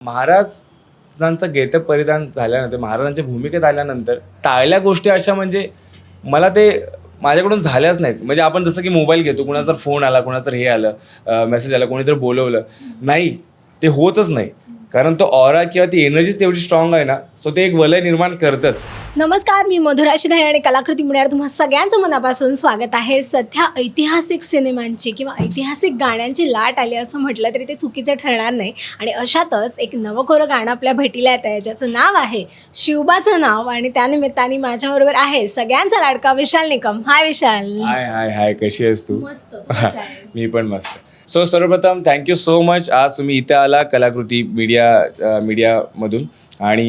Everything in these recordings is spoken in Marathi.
महाराजांचा गेटअप परिधान झाल्यानंतर महाराजांच्या भूमिकेत आल्यानंतर टाळल्या गोष्टी अशा म्हणजे मला ते माझ्याकडून झाल्याच नाहीत. म्हणजे आपण जसं की मोबाईल घेतो कुणाचा फोन आला कुणाचं हे आलं मेसेज आला कोणीतरी बोलवलं नाही ते होतच नाही. कारण तो ऑरा किंवा ती एनर्जीच तेवढी स्ट्रॉंग आहे ना सो ते एक वलय निर्माण करतच. नमस्कार मी मधुरा शिधाई आणि कलाकृती मिळणार तुम्हा सगळ्यांचं मनापासून स्वागत आहे. सध्या ऐतिहासिक सिनेमांची किंवा ऐतिहासिक गाण्यांची लाट आली असं म्हटलं तरी ते चुकीचं ठरणार नाही. आणि अशातच एक नवखोरं गाणं आपल्या भेटीला येत आहे ज्याचं नाव आहे शिवबाचं नाव. आणि त्यानिमित्ताने माझ्याबरोबर आहे सगळ्यांचा लाडका विशाल निकम. हाय विशाल. हाय हाय हाय कशी आहेस तू? मस्त? मी पण मस्त. सो सर्वप्रथम थँक्यू सो मच आज तुम्ही इथे आला कलाकृती मीडिया मीडियामधून आणि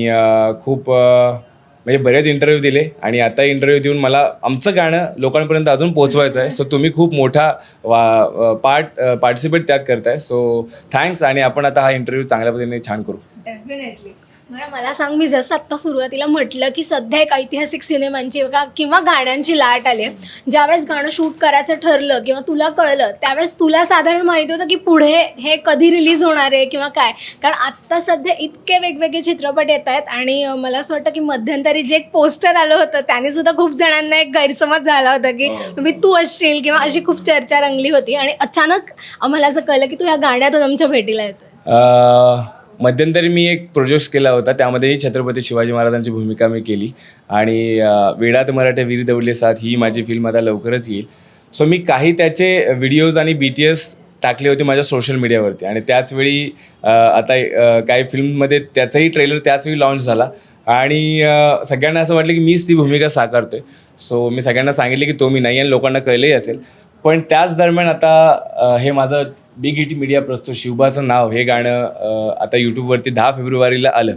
खूप म्हणजे बरेच इंटरव्ह्यू दिले. आणि आता इंटरव्ह्यू देऊन मला आमचं गाणं लोकांपर्यंत अजून पोहोचवायचं आहे. सो तुम्ही खूप मोठा वा पार्ट पार्टिसिपेट त्यात करताय. सो थँक्स आणि आपण आता हा इंटरव्ह्यू चांगल्या पद्धतीने छान करू. डेफिनेटली बरं मला सांग मी जसं आत्ता सुरुवातीला म्हटलं की सध्या एक ऐतिहासिक सिनेमांची का किंवा गाण्यांची लाट आली आहे. ज्यावेळेस गाणं शूट करायचं ठरलं किंवा तुला कळलं त्यावेळेस तुला साधारण माहिती होतं की पुढे हे कधी रिलीज होणार आहे किंवा काय. कारण आत्ता सध्या इतके वेगवेगळे चित्रपट येत आहेत आणि मला असं वाटतं की मध्यंतरी जे एक पोस्टर आलं होतं त्याने सुद्धा खूप जणांना एक गैरसमज झाला होता की मी तू असशील किंवा अशी खूप चर्चा रंगली होती आणि अचानक आम्हाला असं कळलं की तू या गाण्यातून आमच्या भेटीला येतोय. अ, मध्यंतरी मी एक प्रोजेक्ट केला होता. त्यामध्येही छत्रपती शिवाजी महाराजांची भूमिका मी केली. आणि वेडात मराठे वीर दौडले साथ ही माझी फिल्म आता लवकरच येईल. सो मी काही त्याचे व्हिडिओज आणि बी टी एस टाकले होते माझ्या सोशल मीडियावरती आणि त्याचवेळी आता काही फिल्ममध्ये त्याचाही ट्रेलर त्याचवेळी लॉन्च झाला. आणि सगळ्यांना असं वाटलं की मीच ती भूमिका साकारतोय. सो मी सगळ्यांना सांगितले की तो मी नाही आणि लोकांना कळलंही असेल. पण त्याच दरम्यान आता हे माझं बिग हिट मीडिया प्रस्तुत शिवबाचं नाव. हे गाणं आता यूट्यूबवरती दहा फेब्रुवारीला आलं.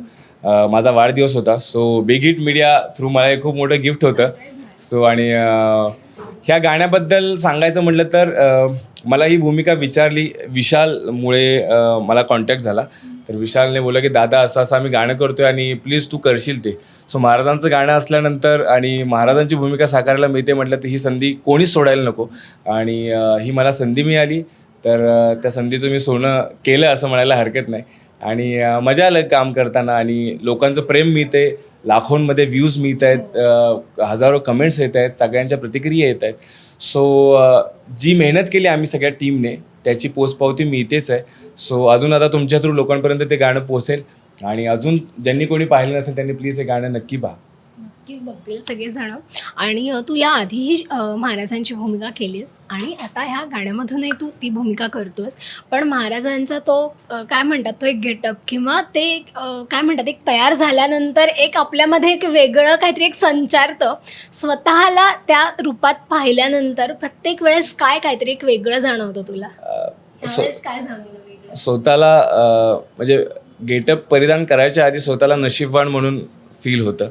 माझा वाढदिवस होता. So big hit media through मला हे खूप मोठं गिफ्ट होतं. सो आणि ह्या गाण्याबद्दल सांगायचं म्हटलं तर मला ही भूमिका विचारली. विशालमुळे मला कॉन्टॅक्ट झाला. तर विशालने बोललं की दादा असं असं आम्ही गाणं करतोय आणि प्लीज तू करशील ते. सो महाराजांचं गाणं असल्यानंतर आणि महाराजांची भूमिका साकारायला मिळते म्हटलं तर ही संधी कोणीच सोडायला नको. आणि ही मला संधी मिळाली. तर त्या संधीचं मी सोनं केलं असं म्हणायला हरकत नाही. आणि मजा आलं काम करताना आणि लोकांचं प्रेम मिळते लाखोंमध्ये व्ह्यूज मिळत आहेत हजारो कमेंट्स येत आहेत सगळ्यांच्या प्रतिक्रिया येत आहेत सो जी मेहनत केली आम्ही सगळ्या टीमने त्याची पोचपावती मिळतेच आहे. सो अजून आता तुमच्या थ्रू लोकांपर्यंत ते गाणं पोचेल आणि अजून ज्यांनी कोणी पाहिलं नसेल त्यांनी प्लीज हे गाणं नक्की पहा. नक्कीच बघतील सगळेजण. आणि तू या आधीही महाराजांची भूमिका केलीस आणि आता ह्या गाण्यामधूनही तू ती भूमिका करतोस पण महाराजांचा तो काय म्हणतात तो एक गेटअप किंवा ते काय म्हणतात एक तयार झाल्यानंतर एक आपल्यामध्ये एक वेगळं काहीतरी एक संचारतं स्वतःला त्या रूपात पाहिल्यानंतर प्रत्येक वेळेस काय काहीतरी एक वेगळं जाणवतं तुला? काय जाणवलं स्वतःला म्हणजे गेटअप परिधान करायच्या आधी स्वतःला नशीबवान म्हणून फील होतं.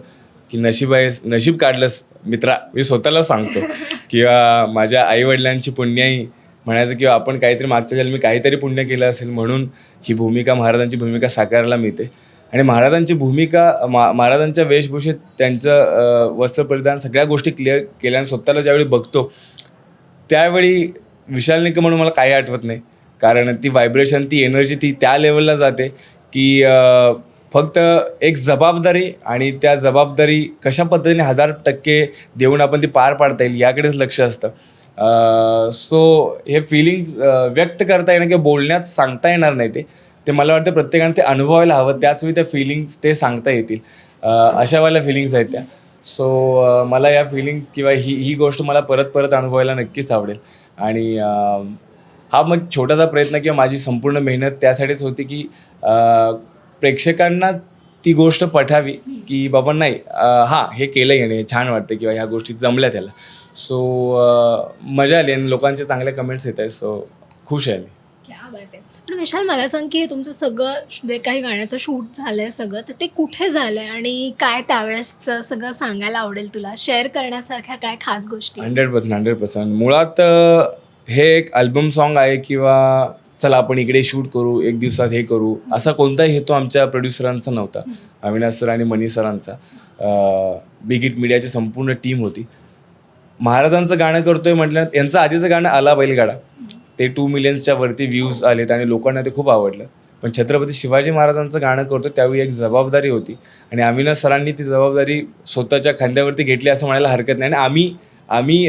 की नशीब आहे नशीब काढलंस. मित्रा मी स्वतःला सांगतो. किंवा माझ्या आईवडिलांची पुण्याई म्हणायचं किंवा आपण काहीतरी मागच्या जन्मी काहीतरी पुण्य केलं असेल म्हणून ही भूमिका महाराजांची भूमिका साकारायला मिळते. आणि महाराजांची भूमिका मा महाराजांच्या वेशभूषेत त्यांचं वस्त्रपरिधान सगळ्या गोष्टी क्लिअर केल्या आणि स्वतःला ज्यावेळी बघतो त्यावेळी विशाल निकम म्हणून मला काही आठवत नाही. कारण ती व्हायब्रेशन ती एनर्जी ती त्या लेवलला जाते की फक्त एक जबाबदारी आणि त्या जबाबदारी कशा पद्धतीने हजार टक्के देऊन आपण ती पार पाडता येईल याकडेच लक्ष असतं. सो हे फिलिंग्स व्यक्त करता येणं किंवा बोलण्यात सांगता येणार नाही ते. ते मला वाटतं प्रत्येकाने ते अनुभवायला हवं त्याचवेळी त्या फिलिंग्स ते सांगता येतील. अशावाल्या फिलिंग्स आहेत त्या. सो मला या फिलिंग्स किंवा ही ही गोष्ट मला परत परत अनुभवायला नक्कीच आवडेल. आणि हा मग छोटासा प्रयत्न किंवा माझी संपूर्ण मेहनत त्यासाठीच होती की प्रेक्षकांना ती गोष्ट पठावी की बाबा नाही हां हे केलं हे छान वाटतं किंवा ह्या गोष्टी जमल्या त्याला. सो मजा आली आणि लोकांचे चांगले कमेंट्स येत आहेत सो खुश आहे मी. क्या बात आहे. पण विशाल मला सांग की तुमचं सगळं जे काही गाण्याचं शूट झालंय सगळं तर ते कुठे झालंय आणि काय त्यावेळेसचं सगळं सांगायला आवडेल तुला? शेअर करण्यासारख्या काय खास गोष्टी हंड्रेड पर्सेंट हंड्रेड पर्सेंट मुळात हे एक अल्बम सॉन्ग आहे किंवा चला आपण इकडे शूट करू एक दिवसात हे करू. असा कोणताही हेतू आमच्या प्रोड्युसरांचा नव्हता. अविनाश सर आणि मनी सरांचा. बिग इट मीडियाची संपूर्ण टीम होती. महाराजांचं गाणं करतोय म्हटलं यांचं आधीचं गाणं आला बैलगाडा. ते टू मिलियन्सच्या वरती व्ह्यूज आलेत आणि लोकांना ते खूप आवडलं. पण छत्रपती शिवाजी महाराजांचं गाणं करतो त्यावेळी एक जबाबदारी होती. आणि अविनाश सरांनी ती जबाबदारी स्वतःच्या खांद्यावरती घेतली असं म्हणायला हरकत नाही. आणि आम्ही आम्ही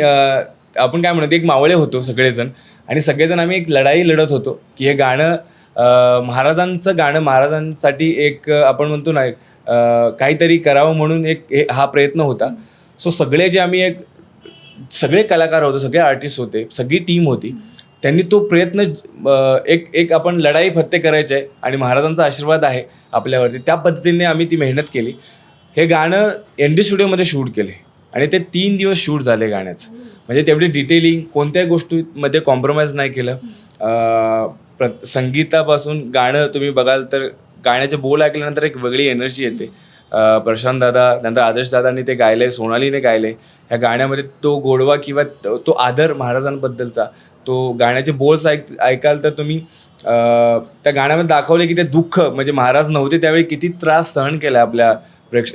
आपण काय म्हणतो एक मावळे होतो सगळेजण. आणि सगळेजण आम्ही एक लढाई लढत होतो. की हे गाणं महाराजांचं गाणं महाराजांसाठी एक आपण म्हणतो ना एक, काहीतरी करावं म्हणून एक हे- हा प्रयत्न होता. सो सगळे जे आम्ही एक सगळे कलाकार होते सगळे आर्टिस्ट होते सगळी टीम होती. त्यांनी तो प्रयत्न एक एक आपण लढाई फत्ते करायचे आहे आणि महाराजांचा आशीर्वाद आहे आपल्यावरती. त्या पद्धतीने आम्ही ती मेहनत केली. हे गाणं एन डी स्टुडिओमध्ये शूट केले. आणि ते तीन दिवस शूट झाले गाण्याचं. म्हणजे तेवढी डिटेलिंग कोणत्याही गोष्टीमध्ये कॉम्प्रोमाइज नाही केलं. प्र संगीतापासून गाणं तुम्ही बघाल तर गाण्याचे बोल ऐकल्यानंतर एक वेगळी एनर्जी येते. प्रशांत दादा नंतर आदर्श दादांनी ते गायले सोनालीने गायले ह्या गाण्यामध्ये तो गोडवा किंवा तो तो आदर महाराजांबद्दलचा तो गाण्याचे बोल्स ऐक ऐकाल तर तुम्ही त्या गाण्यामध्ये दाखवले की ते दुःख म्हणजे महाराज नव्हते त्यावेळी किती त्रास सहन केला आपल्या प्रेक्ष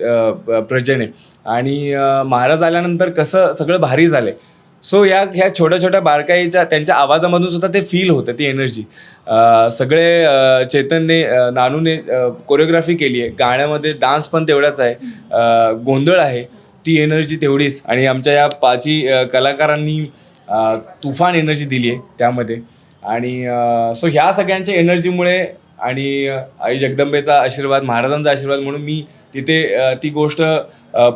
प्रजेने. आणि महाराज आल्यानंतर कसं सगळं भारी झालं सो या ह्या छोट्या छोट्या बारकाईच्या त्यांच्या आवाजामधून सुद्धा ते फील होतं ती एनर्जी सगळे चेतनने नानूने कोरिओग्राफी केली आहे गाण्यामध्ये डान्स पण तेवढाच आहे. गोंधळ आहे. ती एनर्जी तेवढीच. आणि आमच्या या पाची कलाकारांनी तुफान एनर्जी दिली आहे त्यामध्ये. आणि सो ह्या सगळ्यांच्या एनर्जीमुळे आणि आई जगदंबेचा आशीर्वाद महाराजांचा आशीर्वाद म्हणून मी तिथे ती गोष्ट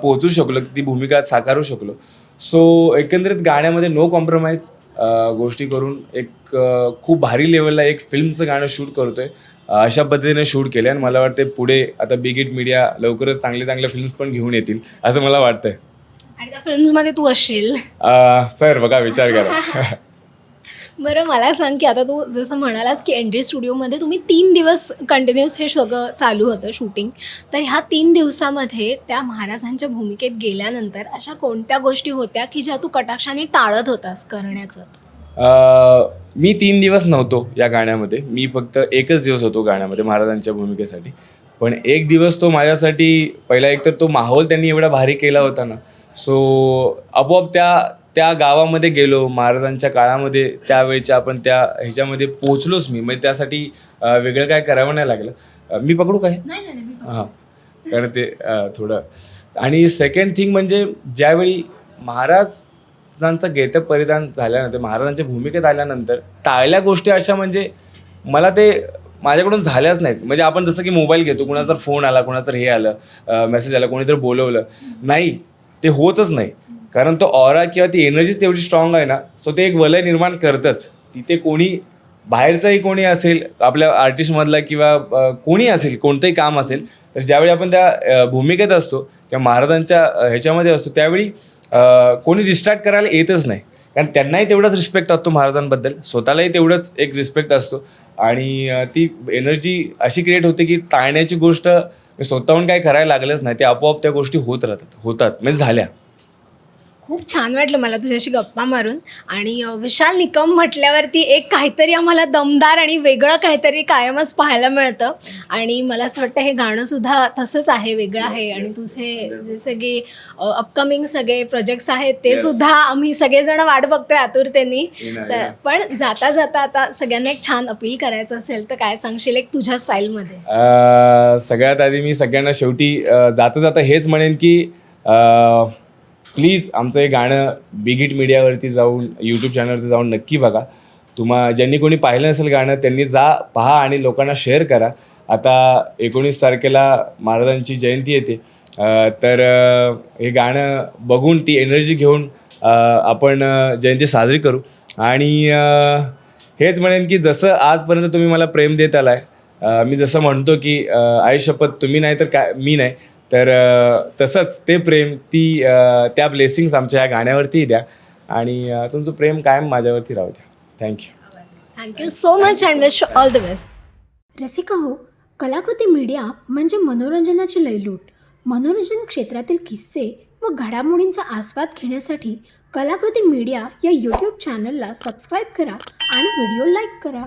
पोहोचू शकलो ती भूमिका साकारू शकलो. सो एकंदरीत गाण्यामध्ये नो कॉम्प्रोमाइज गोष्टी करून एक खूप भारी लेवलला एक फिल्मचं गाणं शूट करतोय. अं, अशा पद्धतीने शूट केलं आणि मला वाटतं पुढे आता बिग हिट मीडिया लवकरच चांगले चांगले फिल्म्स पण घेऊन येतील असं मला वाटतंय. आणि त्या फिल्म्समध्ये तू असशील. सर बघा विचार करा. बरं मला सांग की आता तू जसं म्हणालास की एन डी स्टुडिओमध्ये तुम्ही तीन दिवस कंटिन्युअस हे सगळं चालू होतं शूटिंग तर ह्या तीन दिवसामध्ये त्या महाराजांच्या भूमिकेत गेल्यानंतर अशा कोणत्या गोष्टी होत्या की ज्या तू कटाक्षाने टाळत होतास करण्याचं? मी तीन दिवस नव्हतो या गाण्यामध्ये. मी फक्त एकच दिवस होतो गाण्यामध्ये महाराजांच्या भूमिकेसाठी. पण एक दिवस तो माझ्यासाठी पहिला एक तर तो माहोल त्यांनी एवढा भारी केला होता ना. सो आपोआप त्या त्या गावामध्ये गेलो महाराजांच्या काळामध्ये त्यावेळेच्या आपण त्या ह्याच्यामध्ये पोचलोच मी. म्हणजे त्यासाठी अं, वेगळं काय करावं नाही लागलं. अं, मी पकडू काय? नाही नाही हां. कारण ते अं, थोडं. आणि सेकंड थिंग म्हणजे ज्यावेळी महाराजांचा गेटअप परिधान झाल्यानंतर महाराजांच्या भूमिकेत आल्यानंतर टाळल्या गोष्टी अशा म्हणजे मला ते माझ्याकडून झाल्याच नाहीत. म्हणजे आपण जसं की मोबाईल घेतो कुणाचा फोन आला कुणाचं हे आलं मेसेज आला कोणीतरी बोलवलं. नाही ते होतच नाही. कारण तो ऑरा किंवा ती एनर्जीच तेवढी स्ट्रॉंग आहे ना सो ते एक वलय निर्माण करतंच. तिथे कोणी बाहेरचाही कोणी असेल आपल्या आर्टिस्टमधला किंवा कोणी असेल कोणतंही काम असेल तर ज्यावेळी आपण त्या भूमिकेत असतो किंवा महाराजांच्या ह्याच्यामध्ये असतो त्यावेळी कोणी डिस्ट्रॅक्ट करायला येतच नाही. कारण त्यांनाही तेवढाच रिस्पेक्ट असतो महाराजांबद्दल स्वतःलाही तेवढंच एक रिस्पेक्ट असतो. आणि ती एनर्जी अशी क्रिएट होते की टाळण्याची गोष्ट स्वतःहून काही करायला लागलंच नाही ते आपोआप त्या गोष्टी होत राहतात होतात म्हणजे झाल्या. खूप छान वाटलं मला तुझ्याशी गप्पा मारून. आणि विशाल निकम म्हटल्यावरती एक काहीतरी आम्हाला दमदार आणि वेगळं काहीतरी कायमच पाहायला मिळतं. आणि मला असं वाटतं हे गाणं सुद्धा तसंच आहे वेगळं आहे. आणि तुझे जे सगळे अपकमिंग सगळे प्रोजेक्ट्स आहेत ते. सुद्धा आम्ही सगळेजण वाट बघतोय आतुरतेने. तर. पण जाता जाता आता सगळ्यांना एक छान अपील करायचं असेल तर काय सांगशील एक तुझ्या स्टाईलमध्ये सगळ्यात आधी मी सगळ्यांना शेवटी जाता जाता हेच म्हणेन की प्लीज आमचं हे गाणं बिग हिट मीडियावरती जाऊन यूट्यूब चॅनलवरती जाऊन नक्की बघा. तुम्हा ज्यांनी कोणी पाहिलं नसेल गाणं त्यांनी जा पहा आणि लोकांना शेअर करा. आता एकोणीस तारखेला महाराजांची जयंती येते. तर हे गाणं बघून ती एनर्जी घेऊन आपण जयंती साजरी करू. आणि हेच म्हणेन की जसं आजपर्यंत तुम्ही मला प्रेम देत आलाय मी जसं म्हणतो की अ, आई शपथ तुम्ही नाही तर काय मी नाही. तर तसंच ते प्रेम ती त्या ब्लेसिंग्स आमच्या या गाण्यावरती द्या आणि तुमचं प्रेम कायम माझ्यावरती राहू द्या. Thank you thank you so much and wish all the best Rasika हो कलाकृती मीडिया म्हणजे मनोरंजनाची लयलूट. मनोरंजन क्षेत्रातील किस्से व घडामोडींचा आस्वाद घेण्यासाठी कलाकृती मीडिया या यूट्यूब चॅनलला सबस्क्राईब करा आणि व्हिडिओ लाईक करा.